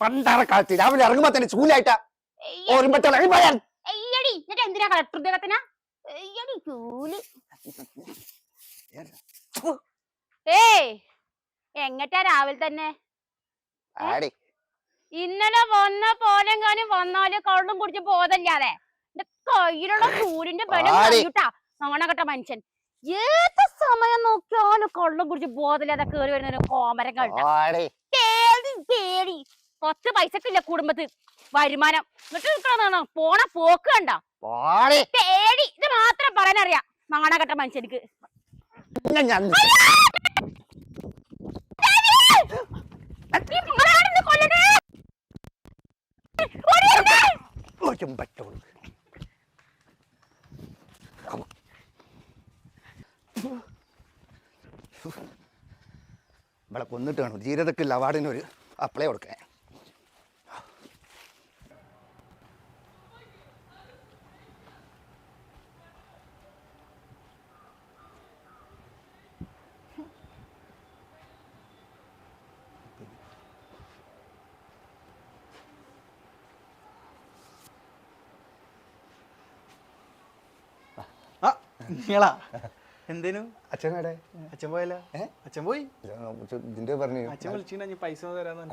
പണ്ടാറ കാലത്ത് രാവിലെ ഇറങ്ങുമ്പോ തന്നെ ചൂലായിട്ടാ എന്തിനാ ഏയ് എങ്ങട്ടാ രാവിലെ തന്നെ? ഇന്നലെ വന്ന പോലെ വന്നാൽ കള്ളും കുടിച്ച് ബോധമില്ലാതെ. കയ്യിലുള്ള ചൂലിന്റെ ബലം. കഴിയൂട്ടാ നാണകെട്ട മനുഷ്യൻ. ഏത് സമയം നോക്കിയാലും കള്ളും കുടിച്ച് ബോധമില്ലാതെ കേറി വരുന്ന ഒരു കോമരം ആടി. പേടി പത്ത് പൈസക്കില്ല കുടുംബത്തിൽ വരുമാനം. എന്നിട്ട് നിൽക്കണമെന്നാണോ പോണ പോക്ക് കണ്ട. പാടി. ഇത് മാത്രം മനുഷ്യനിക്ക്. കൊല്ലണേ ഓടിയിരുന്നേ. ഒരു പറ്റുള്ളൂ. ഇവിടെ കൊന്നിട്ട് കാണും. ജീരതക്കില്ല അവാർഡിന് ഒരു അപ്ലൈ കൊടുക്കാൻ ആ നിങ്ങളാ അച്ഛൻ അച്ഛനടെ അച്ഛൻ പോയല്ല? അച്ഛൻ പോയി? ഇതിന്റെ പറഞ്ഞു അച്ഛൻ വിളിച്ചിട്ട് പൈസ തരാന്ന്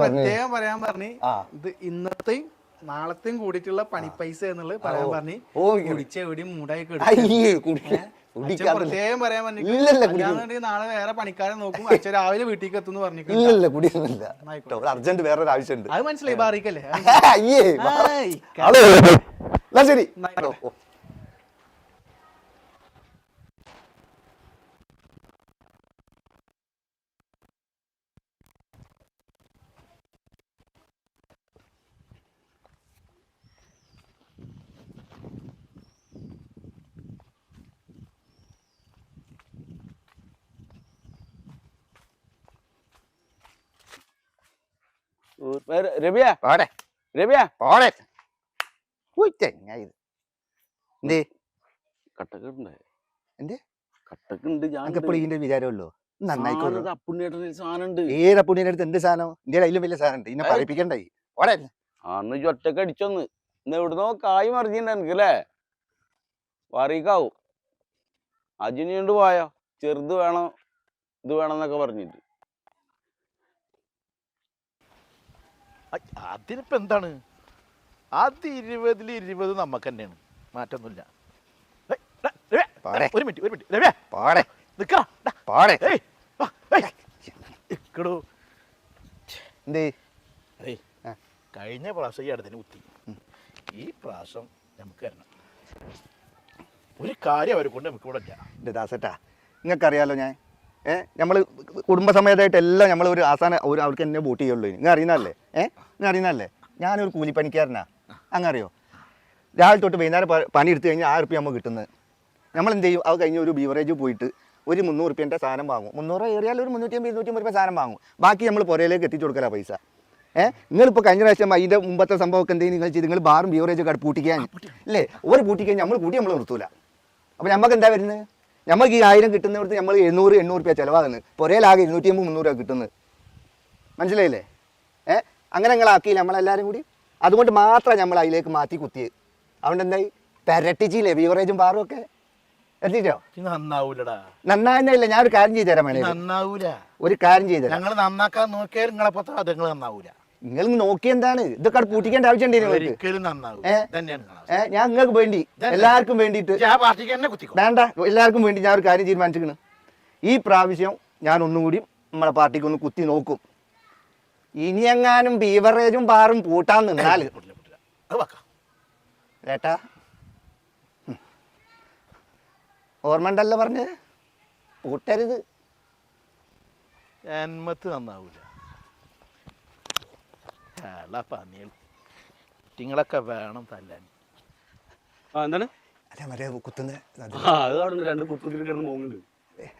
പ്രത്യേകം പറയാൻ പറഞ്ഞു ഇത് ഇന്നത്തെയും നാളത്തെയും കൂടിയിട്ടുള്ള പണി പൈസ എന്നുള്ളത് പറയാൻ പറഞ്ഞു ഓ, കുടിച്ച എവിടെയും മൂടായി പ്രത്യേകം പറയാൻ പറഞ്ഞു നാളെ വേറെ പണിക്കാരെ നോക്കും അച്ഛൻ രാവിലെ വീട്ടിലേക്ക് എത്തുന്നു പറഞ്ഞില്ല കുടിയൊന്നുമില്ല. അർജന്റ് വേറൊരു ആവശ്യമുണ്ട്. അത് മനസ്സിലായി ബാറിക്കല്ലേ? ആൾ. ശരി. പോടെ. പോടെ. എന്തേ? കട്ടക്കുണ്ട് എന്ത്? കട്ടക്കുണ്ട് ഞാൻ അനക്ക് എപ്പോഴും ഇതിന്റെ വിചാരമല്ലോ നന്നായിക്കോളൂ അപ്പുണ്ണിയേട്ടൻ സാധനം ഉണ്ട് ഏത് പുണ്യന്റെ അടുത്ത് എന്ത് സാധനം? വലിയ സാധനം ഉണ്ട് ഇന്നെ ഏയ്. പറയിപ്പിക്കണ്ടായി പോടെ. അന്ന് ഒറ്റയ്ക്ക് അടിച്ചൊന്ന്. ഇന്ന് എവിടുന്നോ കായ് മറിഞ്ഞിട്ടുണ്ട് എനിക്ക് അല്ലേ? വറിക്കാവും. അജിനിയുണ്ട് പോയോ? ചെറുത് വേണം ഇത് വേണം എന്നൊക്കെ പറഞ്ഞിട്ട്. അയ്, അതിനിപ്പോ എന്താണ്? അത് ഇരുപതിൽ ഇരുപത് നമുക്ക് തന്നെയാണ്. മാറ്റൊന്നുമില്ല. ഒരു മിനിറ്റ് ഒരു മിനിറ്റ്. രവ്യ പാടേ. നിക്കാ പാടേ. ഇക്കടോ. എന്തേ? കഴിഞ്ഞ പ്രാവശ്യം ഈ അടുത്തിന് കുത്തി. ഈ പ്രാവശ്യം നമുക്ക് തരണം. ഒരു കാര്യം അവരെ കൊണ്ട് നമുക്ക് ഇവിടെ ഇല്ല. എന്റെ ദാസട്ടാ നിങ്ങൾക്കറിയാലോ ഞാൻ? ഏഹ് നമ്മൾ കുടുംബസമേതമായിട്ട് എല്ലാം നമ്മൾ ഒരു ആസാന ഒരു അവർക്ക് എന്നെ വോട്ട് ചെയ്യുള്ളൂ നിങ്ങൾ അറിയുന്നതല്ലേ ഏ? അറിയുന്നല്ലേ അറിയുന്നതല്ലേ ഞാനൊരു കൂലിപ്പണിക്കാരനാ. അങ്ങറിയോ രാവിലെ തൊട്ട് വൈകുന്നേരം പണി എടുത്തു കഴിഞ്ഞാൽ ആയിരം റുപ്യ നമ്മൾ കിട്ടുന്നത് നമ്മൾ എന്ത് ചെയ്യും? അത് കഴിഞ്ഞ് ഒരു ബീവറേജ് പോയിട്ട് ഒരു മുന്നൂറ് റുപ്യന്റെ സാധനം വാങ്ങും. മുന്നൂറ് ഏറിയാൽ ഒരു മുന്നൂറ്റി അമ്പത് ഇരുന്നൂറ്റി അമ്പത് രൂപ സാധനം വാങ്ങും. ബാക്കി നമ്മൾ പുരയിലേക്ക് എത്തിച്ചു കൊടുക്കല പൈസ. ഏഹ് നിങ്ങളിപ്പോൾ കഴിഞ്ഞ പ്രാവശ്യം അതിന്റെ മുമ്പത്തെ സംഭവമൊക്കെ എന്തെങ്കിലും നിങ്ങൾ ചെയ്ത് നിങ്ങൾ ബാറും ബീവറേജ് ഒക്കെ പൂട്ടിക്കാൻ അല്ലേ? ഒരു പൂട്ടിക്കഴിഞ്ഞാൽ നമ്മൾ കൂട്ടി നമ്മൾ നിർത്തൂല. അപ്പോൾ നമുക്ക് എന്താ വരുന്നത് നമുക്ക് ഈ ആയിരം കിട്ടുന്നിടത്ത് നമ്മൾ എണ്ണൂറ് എണ്ണൂറ് രൂപ ചിലവാകുന്നത് പുരയിലാകെ ഇരുന്നൂറ്റി അമ്പത് മുന്നൂറ് രൂപ കിട്ടുന്നത് മനസ്സിലായില്ലേ? ഏ? അങ്ങനെ ഞങ്ങളാക്കിയില്ല നമ്മളെല്ലാവരും കൂടി. അതുകൊണ്ട് മാത്രം നമ്മൾ അതിലേക്ക് മാറ്റി കുത്തിയത്. അതുകൊണ്ട് എന്തായി? പെരട്ടിച്ചില്ലേ ബീവറേജും ബാറും ഒക്കെ? എത്തിച്ചോ നന്നാവൂലടാ. ഞാൻ ഒരു കാര്യം ചെയ്തു തരാം വേണേ നന്നാവൂല. ഒരു കാര്യം ചെയ്തു ഞങ്ങൾ നന്നാക്കാൻ നോക്കിയാൽ നിങ്ങളെ പത്ര അതുങ്ങൾ നന്നാവൂല. നിങ്ങൾ നോക്കി എന്താണ്? ഇതൊക്കെ പൂട്ടിക്കേണ്ട? തന്നെയാണ് ഞാൻ നിങ്ങൾക്ക് വേണ്ടി എല്ലാവർക്കും വേണ്ടിയിട്ട്. വേണ്ട എല്ലാവർക്കും വേണ്ടി ഞാൻ ഒരു കാര്യം തീരുമാനിച്ചിരിക്കുന്നു. ഈ പ്രാവശ്യം ഞാൻ ഒന്നുകൂടി നമ്മളെ പാർട്ടിക്ക് ഒന്ന് കുത്തി നോക്കും. ഇനി എങ്ങാനും ബീവറേജും ബാറും പൂട്ടാൻ നിന്നാൽ. ഓർമ്മ ഉണ്ടല്ലോ പറഞ്ഞ്? പൂട്ടരുത്. ജന്മത്ത് നന്നാവൂല. പന്നികൾ. വേണം തല്ലാൻ. എന്താണ്? അല്ല മറ്റേ കുത്തുന്ന ആ അത് അവിടെ രണ്ട് കിടന്ന് പോകുന്നുണ്ട്.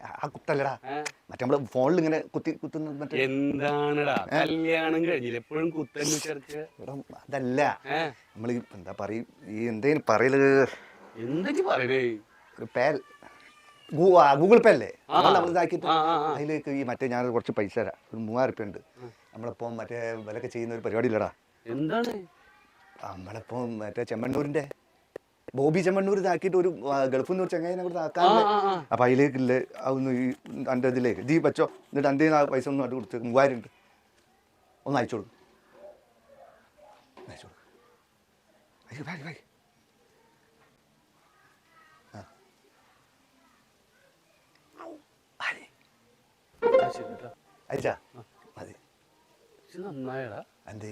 ആ കുത്തല്ലടാ. നമ്മൾ ഫോണിൽ ഇങ്ങനെ കുത്തി കുത്തുന്ന മറ്റേ എന്താണെടാ? കല്യാണം കഴിഞ്ഞില്ല? എപ്പോഴും കുത്തന്നെ ചേർക്ക അതല്ല. നമ്മൾ എന്താ പറയും ഈ എന്തേലും പറയൽ? എന്തൊക്കെ പറയലേ ഒരു പേൽ ഗൂഗിൾ പേ അല്ലേ? നമ്മൾ ഇതാക്കിയിട്ട്. അതിലേക്ക് ഈ മറ്റേ ഞാൻ കുറച്ച് പൈസ തരാം. ഒരു മൂവായിരം റുപ്യ ഉണ്ട് നമ്മളിപ്പം മറ്റേ വിലക്ക് ചെയ്യുന്ന ഒരു പരിപാടി ഇല്ലടാ എന്താണ്? നമ്മളിപ്പം മറ്റേ ചെമ്മണ്ണൂരിന്റെ ബോബി ചെമ്മണ്ണൂർ ഇതാക്കിയിട്ട് ഒരു ഗൾഫ് ഗൾഫിൽ നിന്ന് ഒരു ചങ്ങായിനെ കൂടെ ആക്കാറില്ല. അപ്പൊ അതിലേക്കില്ലേ അതൊന്ന് ഈ എന്റെ ഇതിലേക്ക് ദീ വെച്ചോ. എന്നിട്ട് എന്റെ ആ പൈസ ഒന്നും അത് കൊടുത്ത് മൂവായിരം ഉണ്ട്. ഒന്ന് അയച്ചോളൂ കൊടുക്കും. അയച്ചു കൊടുക്കും. അയച്ചാ മതി. നന്നായടാ. എന്തേ?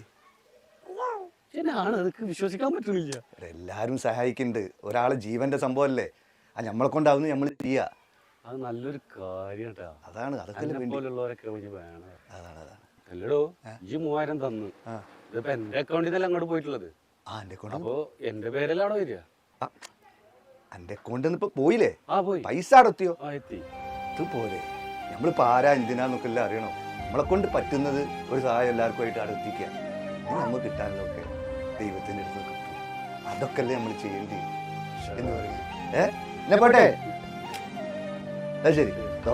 ഞാനാണ് അതൊക്കെ വിശ്വസിക്കാൻ പറ്റുന്നില്ല? എല്ലാവരും സഹായിക്കുന്നുണ്ട് ഒരാളെ ജീവന്റെ സംഭവമല്ലേ ആ നമ്മളെ കൊണ്ടാവുന്നു നമ്മൾ ചെയ്യാ. അത് നല്ലൊരു കാര്യം അതാണ് അതൊക്കെ പോലുള്ളവരൊക്കെ വേണം. അതാണ് അതാണ്. അല്ലടോ ഈ മൂവായിരം തന്നു. ഇതിപ്പോ എന്റെ അക്കൗണ്ടിൽ നിന്നല്ല അങ്ങോട്ട് പോയിട്ടുള്ളത്? ആ എന്റെ കൊണ്ട് അപ്പോ എന്റെ പേരല്ലാടോ വരിക? എന്റെ അക്കൗണ്ടിൽ നിന്ന് ഇപ്പൊ പോയില്ലേ? ആ പോയി. പൈസ അടത്തിയോ ആ എത്തി. ഇത് പോരെ. നമ്മളിപ്പോ ആരാ എന്തിനാന്നൊക്കെ എല്ലാം അറിയണോ? നമ്മളെ കൊണ്ട് പറ്റുന്നത് ഒരു സഹായം എല്ലാവർക്കും ആയിട്ട് അടുത്തിക്കുക നമുക്ക് കിട്ടാനൊക്കെ ദൈവത്തിന്റെ അടുത്ത് കിട്ടും അതൊക്കെ അല്ലേ നമ്മൾ ചെയ്യേണ്ടി എന്ന് പറയുന്നത്. ഏ? എന്നാ പോട്ടെ? ശരി. ഓ.